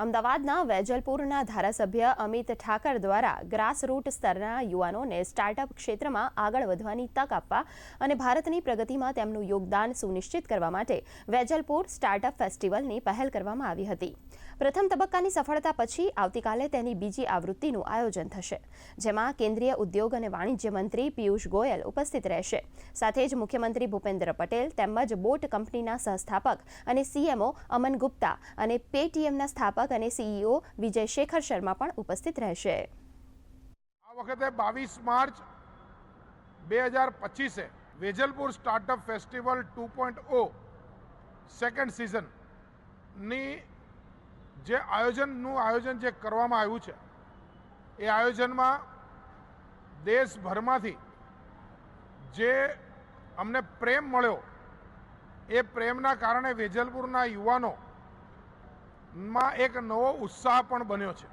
અમદાવાદના વેજલપુરના ધારાસભ્ય અમિત ઠાકર દ્વારા ગ્રાસરૂટ સ્તરના યુવાનોને સ્ટાર્ટઅપ ક્ષેત્રમાં આગળ વધવાની તક આપવા અને ભારતની પ્રગતિમાં તેમનું યોગદાન સુનિશ્ચિત કરવા માટે વેજલપુર સ્ટાર્ટઅપ ફેસ્ટિવલની પહેલ કરવામાં આવી હતી. પ્રથમ તબક્કાની સફળતા પછી આવતીકાલે તેની બીજી આવૃત્તિનું આયોજન થશે, જેમાં કેન્દ્રીય ઉદ્યોગ અને વાણિજ્ય મંત્રી પિયુષ ગોયલ ઉપસ્થિત રહેશે. સાથે જ મુખ્યમંત્રી ભૂપેન્દ્ર પટેલ તેમજ બોટ કંપનીના સહસ્થાપક અને સીએમઓ અમન ગુપ્તા અને પેટીએમના સ્થાપક અને સીઈઓ વિજય શેખર શર્મા પણ ઉપસ્થિત રહેશે. આ વખતે બાવીસ માર્ચ બે હજાર પચીસે Vejalpur startup festival two point o second સિઝનની જે આયોજનનું આયોજન જે કરવામાં આવ્યું છે, એ આયોજનમાં દેશભરમાંથી જે અમને પ્રેમ મળ્યો, એ પ્રેમના કારણે વેજલપુરના યુવાનો માં એક નવો ઉત્સાહ પણ બન્યો છે.